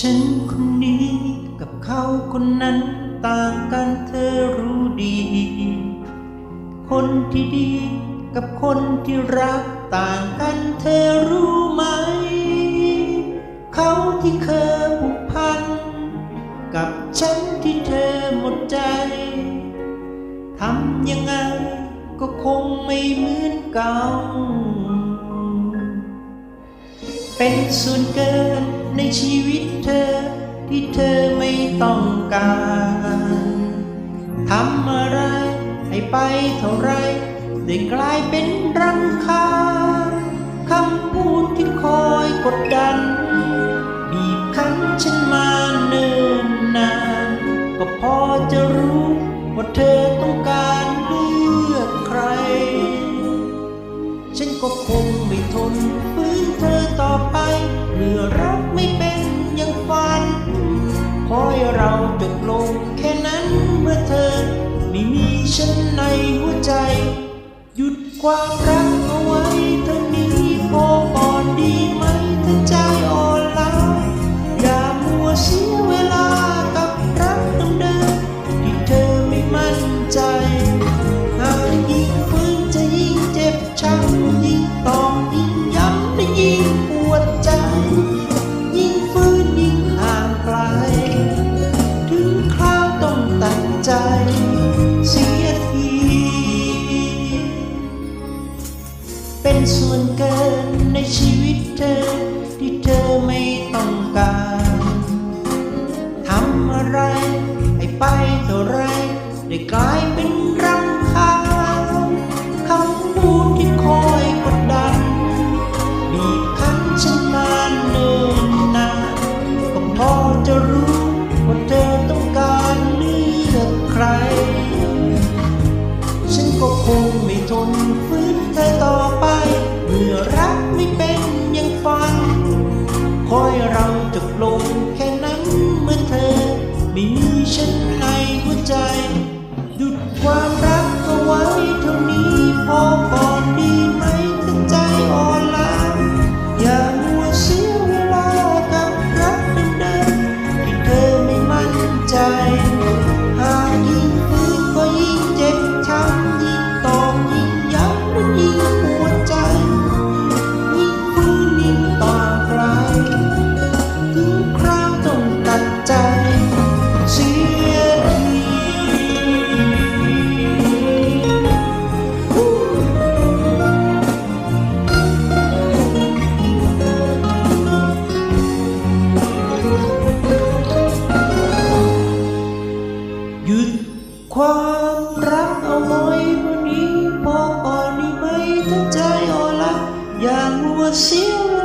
ฉันคนนี้กับเขาคนนั้นต่างกันเธอรู้ดี คนที่ดีกับคนที่รักต่างกันเธอรู้ไหม เขาที่เคยผูกพัน กับฉันที่เธอหมดใจ ทำยังไงก็คงไม่เหมือนเก่า เป็นส่วนเกิน ในชีวิตเธอที่เธอไม่ต้องการทำอะไรให้ไปเท่าไรได้กลายเป็นรำคาคำพูดที่คอยกดดัน บีบคั้นฉันมาเนิ่นนาน ก็พอจะรู้ว่าเธอต้องการเลือกใคร ฉันก็คงไม่ทนฝืน ไม่มีฉันในหัวใจ หยุดความรักเอาไว้ ต้องการทำอะไร ให้ไปเท่าไรได้กลายเป็นรำคาญคำพูดที่คอยกดดันบีบคั้นฉันมาเนิ่นนานก็พอจะรู้ว่าเธอต้องการเลือกใคร ฉันก็คงไม่ทนฝืนเธอต่อไป เมื่อรักไม่เป็น ความรักเอาไว้วันนี้พอก่อนนี้ไหมถ้งใจอ่อนละอย่างมัวเสียว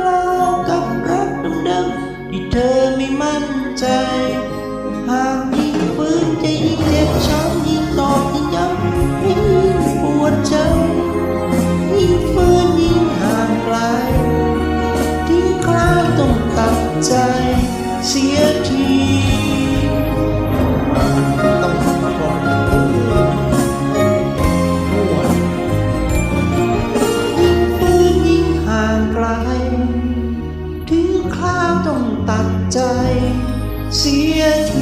ใจเสียที